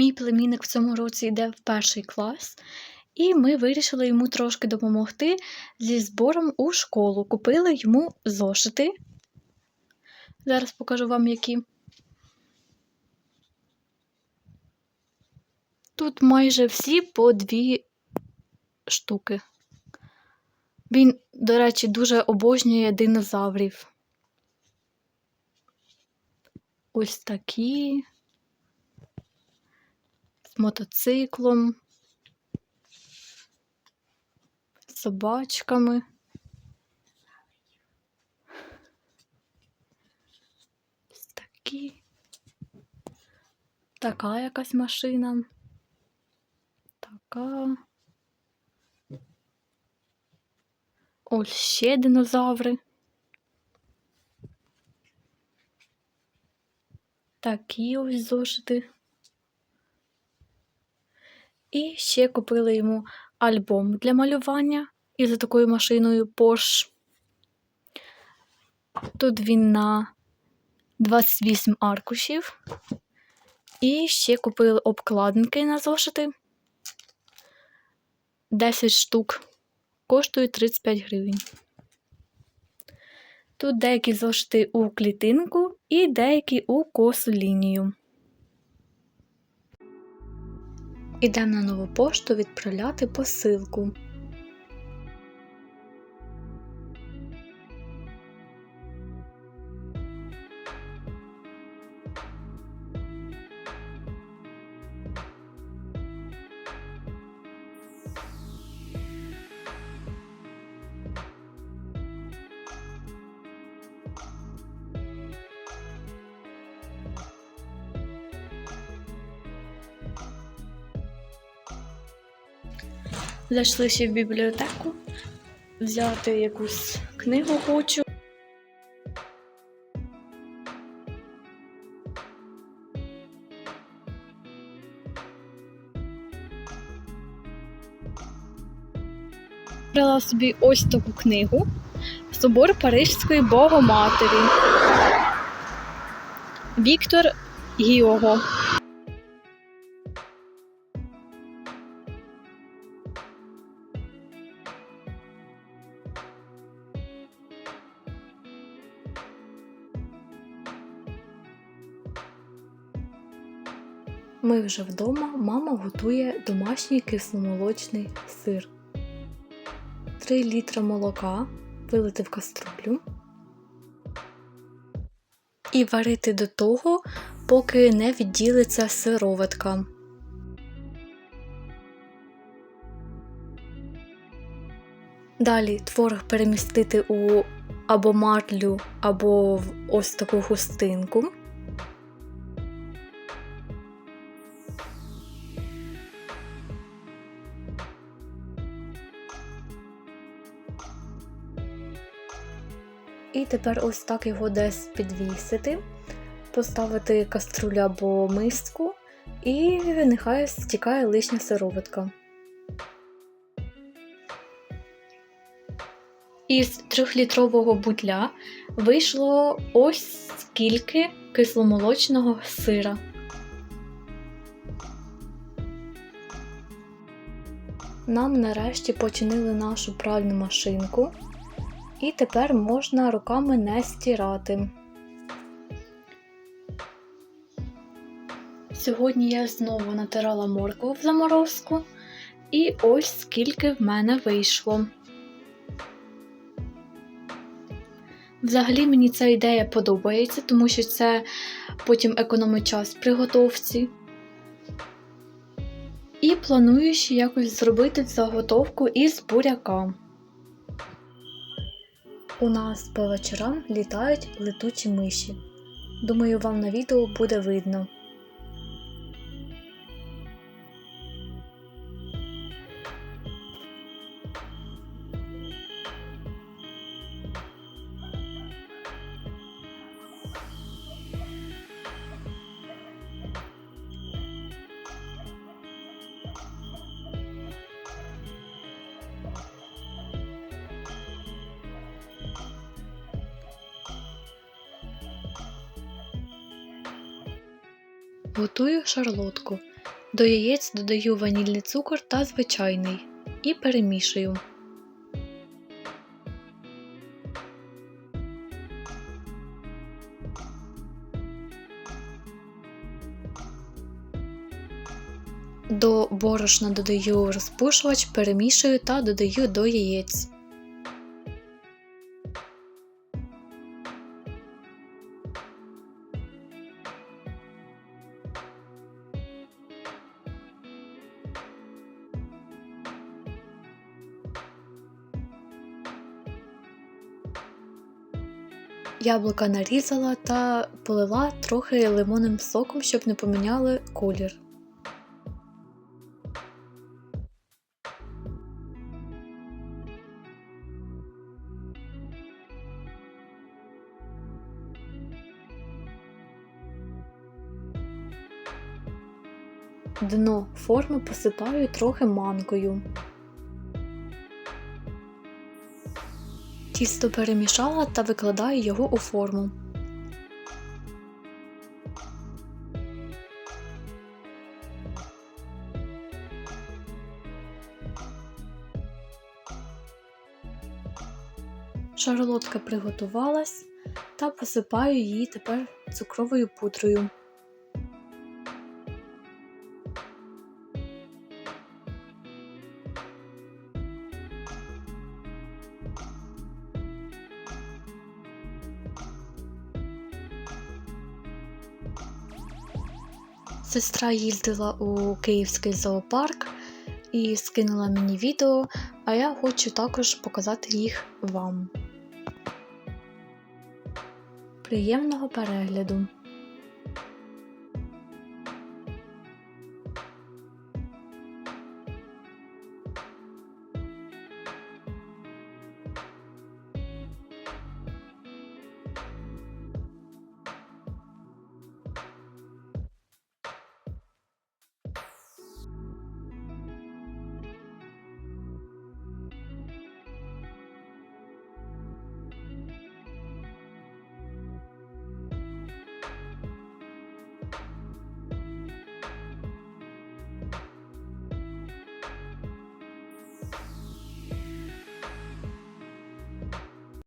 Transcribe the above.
Мій племінник в цьому році йде в перший клас, і ми вирішили йому трошки допомогти зі збором у школу. Купили йому зошити. Зараз покажу вам які. Тут майже всі по дві штуки. Він, до речі, дуже обожнює динозаврів. Ось такі. Мотоциклом, собачками. Ось такі. Така якась машина. Така. Ось ще динозаври. Такі ось зошити. І ще купили йому альбом для малювання із такою машиною Porsche. Тут він на 28 аркушів. І ще купили обкладинки на зошити. 10 штук. Коштують 35 гривень. Тут деякі зошити у клітинку і деякі у косу лінію. Ідемо на нову пошту відправляти посилку. Зайшли ще в бібліотеку, взяти якусь книгу хочу. Брала собі ось таку книгу Собор Парижської Богоматері. Віктор Гіого. Ми вже вдома, мама готує домашній кисломолочний сир. 3 літра молока вилити в каструлю і варити до того, поки не відділиться сироватка. Далі творог перемістити у або марлю, або в ось таку хустинку. Тепер ось так його десь підвісити, поставити каструлю або миску, і нехай стікає лишня сироватка. Із трьохлітрового бутля вийшло ось скільки кисломолочного сира. Нам нарешті починили нашу пральну машинку. І тепер можна руками не стирати. Сьогодні я знову натирала моркву в заморозку, і ось скільки в мене вийшло. Взагалі мені ця ідея подобається, тому що це потім економить час при готовці. І планую ще якось зробити заготовку із буряка. У нас по вечорам літають летучі миші. Думаю, вам на відео буде видно. Готую шарлотку. До яєць додаю ванільний цукор та звичайний і перемішую. До борошна додаю розпушувач, перемішую та додаю до яєць. Яблука нарізала та полила трохи лимонним соком, щоб не поміняли колір. Дно форми посипаю трохи манкою. Тісто перемішала та викладаю його у форму. Шарлотка приготувалась та посипаю її тепер цукровою пудрою. Сестра їздила у Київський зоопарк і скинула мені відео, а я хочу також показати їх вам. Приємного перегляду!